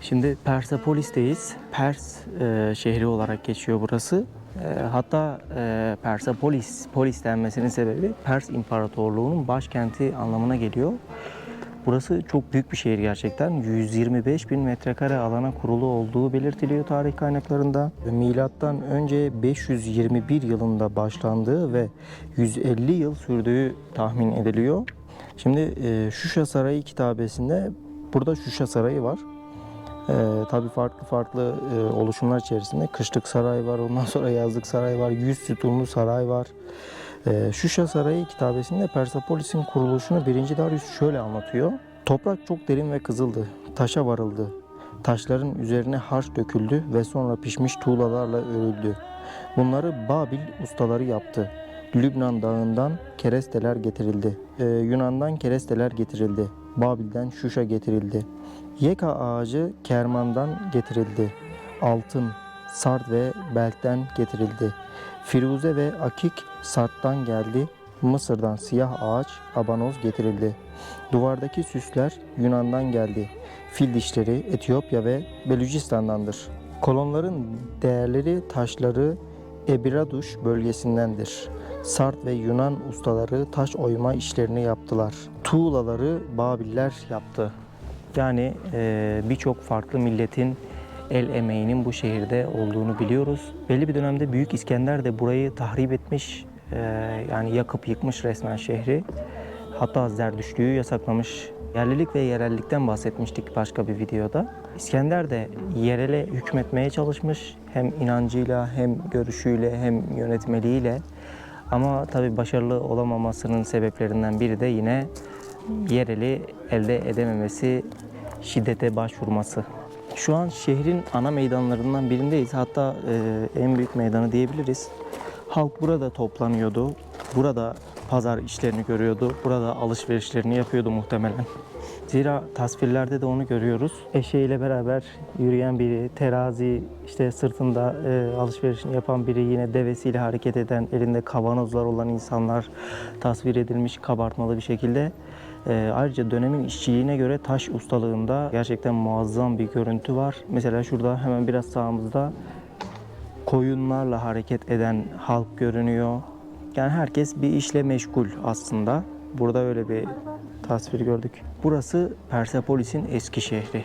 Şimdi Persepolis'teyiz. Pers e, şehri olarak geçiyor burası. E, hatta e, Persepolis, polis denmesinin sebebi Pers İmparatorluğu'nun başkenti anlamına geliyor. Burası çok büyük bir şehir gerçekten. 125 bin metrekare alana kurulu olduğu belirtiliyor tarih kaynaklarında. Milattan önce 521 yılında başlandığı ve 150 yıl sürdüğü tahmin ediliyor. Şimdi e, Şuşa Sarayı kitabesinde burada Şuşa Sarayı var. Ee, tabii farklı farklı e, oluşumlar içerisinde kışlık saray var, ondan sonra yazlık saray var, yüz sütunlu saray var. Ee, Şuşa Sarayı kitabesinde Persepolis'in kuruluşunu 1. Darius şöyle anlatıyor. Toprak çok derin ve kızıldı, taşa varıldı. Taşların üzerine harç döküldü ve sonra pişmiş tuğlalarla örüldü. Bunları Babil ustaları yaptı. Lübnan dağından keresteler getirildi. Ee, Yunan'dan keresteler getirildi. Babil'den Şuşa getirildi. Yeka ağacı Kerman'dan getirildi. Altın, sard ve belkten getirildi. Firuze ve akik Sart'tan geldi. Mısır'dan siyah ağaç, abanoz getirildi. Duvardaki süsler Yunan'dan geldi. Fil dişleri Etiyopya ve Belucistan'dandır. Kolonların değerleri taşları Ebiraduş bölgesindendir. Sart ve Yunan ustaları taş oyma işlerini yaptılar. Tuğlaları Babiller yaptı. Yani e, birçok farklı milletin el emeğinin bu şehirde olduğunu biliyoruz. Belli bir dönemde Büyük İskender de burayı tahrip etmiş, e, yani yakıp yıkmış resmen şehri. Hatta Zerdüştlüğü yasaklamış. Yerlilik ve yerellikten bahsetmiştik başka bir videoda. İskender de yerele hükmetmeye çalışmış. Hem inancıyla hem görüşüyle hem yönetmeliğiyle. Ama tabii başarılı olamamasının sebeplerinden biri de yine yereli elde edememesi, şiddete başvurması. Şu an şehrin ana meydanlarından birindeyiz. Hatta e, en büyük meydanı diyebiliriz. Halk burada toplanıyordu. Burada pazar işlerini görüyordu. Burada alışverişlerini yapıyordu muhtemelen. Zira tasvirlerde de onu görüyoruz. Eşeğiyle beraber yürüyen biri, terazi, işte sırtında e, alışverişini yapan biri, yine devesiyle hareket eden, elinde kavanozlar olan insanlar tasvir edilmiş kabartmalı bir şekilde. E, ayrıca dönemin işçiliğine göre taş ustalığında gerçekten muazzam bir görüntü var. Mesela şurada hemen biraz sağımızda koyunlarla hareket eden halk görünüyor. Yani herkes bir işle meşgul aslında. Burada öyle bir tasvir gördük. Burası Persepolis'in eski şehri.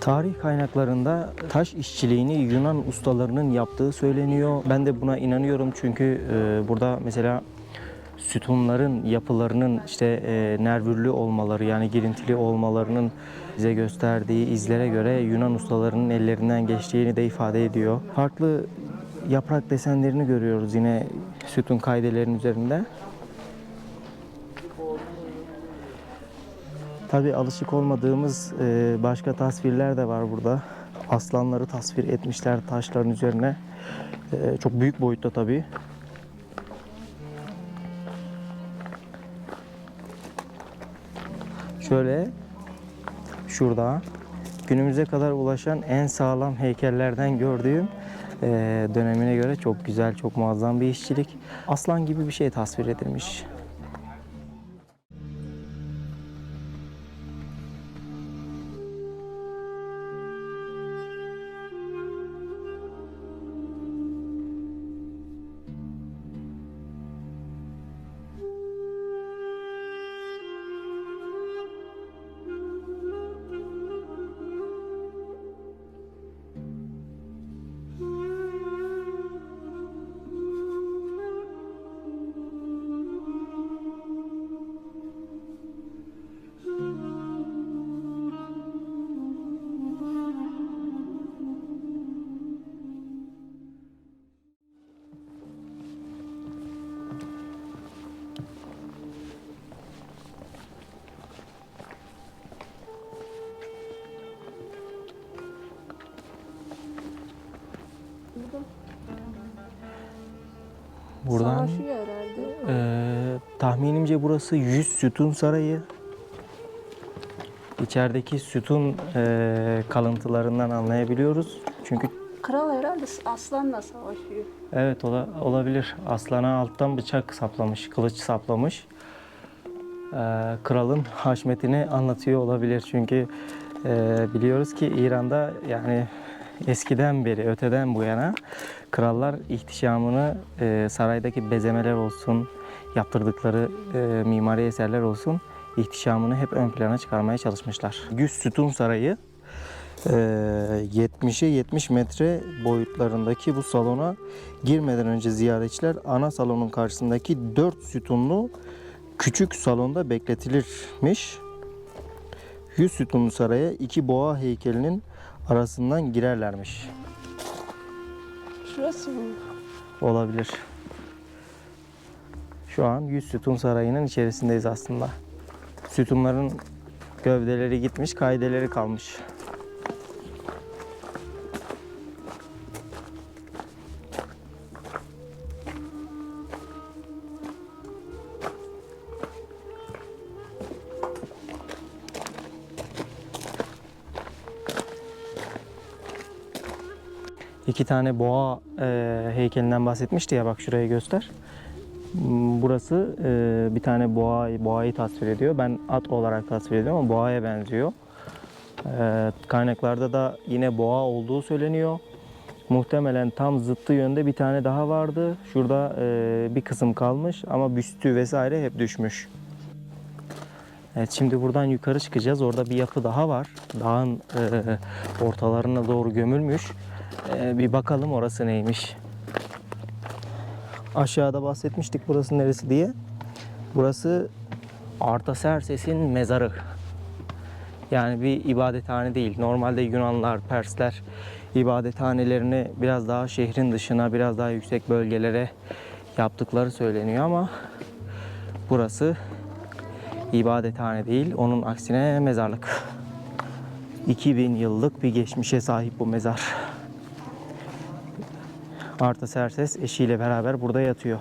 Tarih kaynaklarında taş işçiliğini Yunan ustalarının yaptığı söyleniyor. Ben de buna inanıyorum çünkü e, burada mesela sütunların yapılarının işte e, nervürlü olmaları yani girintili olmalarının bize gösterdiği izlere göre Yunan ustalarının ellerinden geçtiğini de ifade ediyor. Farklı yaprak desenlerini görüyoruz yine sütun kaydelerinin üzerinde. Tabi alışık olmadığımız e, başka tasvirler de var burada. Aslanları tasvir etmişler taşların üzerine. E, çok büyük boyutta tabi. Şöyle şurada günümüze kadar ulaşan en sağlam heykellerden gördüğüm dönemine göre çok güzel, çok muazzam bir işçilik. Aslan gibi bir şey tasvir edilmiş. Herhalde. Ee, tahminimce burası 100 sütun sarayı. İçerideki sütun e, kalıntılarından anlayabiliyoruz. Çünkü Kral herhalde aslanla savaşıyor. evet ola, olabilir. Aslana alttan bıçak saplamış, kılıç saplamış. Ee, kralın haşmetini anlatıyor olabilir. Çünkü Ee, biliyoruz ki İran'da yani eskiden beri, öteden bu yana krallar ihtişamını e, saraydaki bezemeler olsun, yaptırdıkları e, mimari eserler olsun, ihtişamını hep ön plana çıkarmaya çalışmışlar. 100 sütun sarayı e, 70'e 70 metre boyutlarındaki bu salona girmeden önce ziyaretçiler ana salonun karşısındaki 4 sütunlu küçük salonda bekletilirmiş. 100 sütunlu saraya iki boğa heykelinin arasından girerlermiş. Şurası mı? Olabilir. Şu an 100 sütun sarayının içerisindeyiz aslında. Sütunların gövdeleri gitmiş, kaideleri kalmış. İki tane boğa e, heykelinden bahsetmişti ya bak şurayı göster. Hmm, Burası e, bir tane boğa boğayı tasvir ediyor. Ben at olarak tasvir ediyorum ama boğaya benziyor. E, kaynaklarda da yine boğa olduğu söyleniyor. Muhtemelen tam zıttı yönde bir tane daha vardı. Şurada e, bir kısım kalmış ama büstü vesaire hep düşmüş. Evet şimdi buradan yukarı çıkacağız. Orada bir yapı daha var. Dağın e, ortalarına doğru gömülmüş. E, bir bakalım orası neymiş. Aşağıda bahsetmiştik burası neresi diye. Burası Artaserses'in mezarı. Yani bir ibadethane değil. Normalde Yunanlar, Persler ibadethanelerini biraz daha şehrin dışına, biraz daha yüksek bölgelere yaptıkları söyleniyor ama burası ibadethane değil. Onun aksine mezarlık. 2000 yıllık bir geçmişe sahip bu mezar. Artaserses eşiyle beraber burada yatıyor.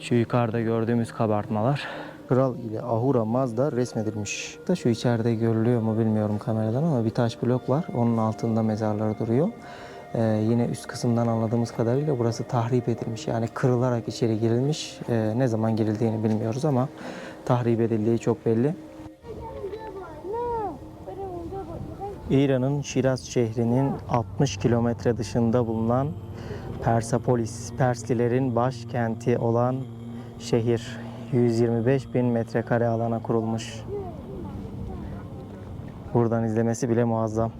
Şu yukarıda gördüğümüz kabartmalar Kral ile Ahura Mazda resmedilmiş. Da şu içeride görülüyor mu bilmiyorum kameradan ama bir taş blok var. Onun altında mezarları duruyor. Ee, yine üst kısımdan anladığımız kadarıyla burası tahrip edilmiş. Yani kırılarak içeri girilmiş. Ee, ne zaman girildiğini bilmiyoruz ama tahrip edildiği çok belli. İran'ın Şiraz şehrinin 60 kilometre dışında bulunan Persepolis, Perslilerin başkenti olan şehir 125 bin metrekare alana kurulmuş. Buradan izlemesi bile muazzam.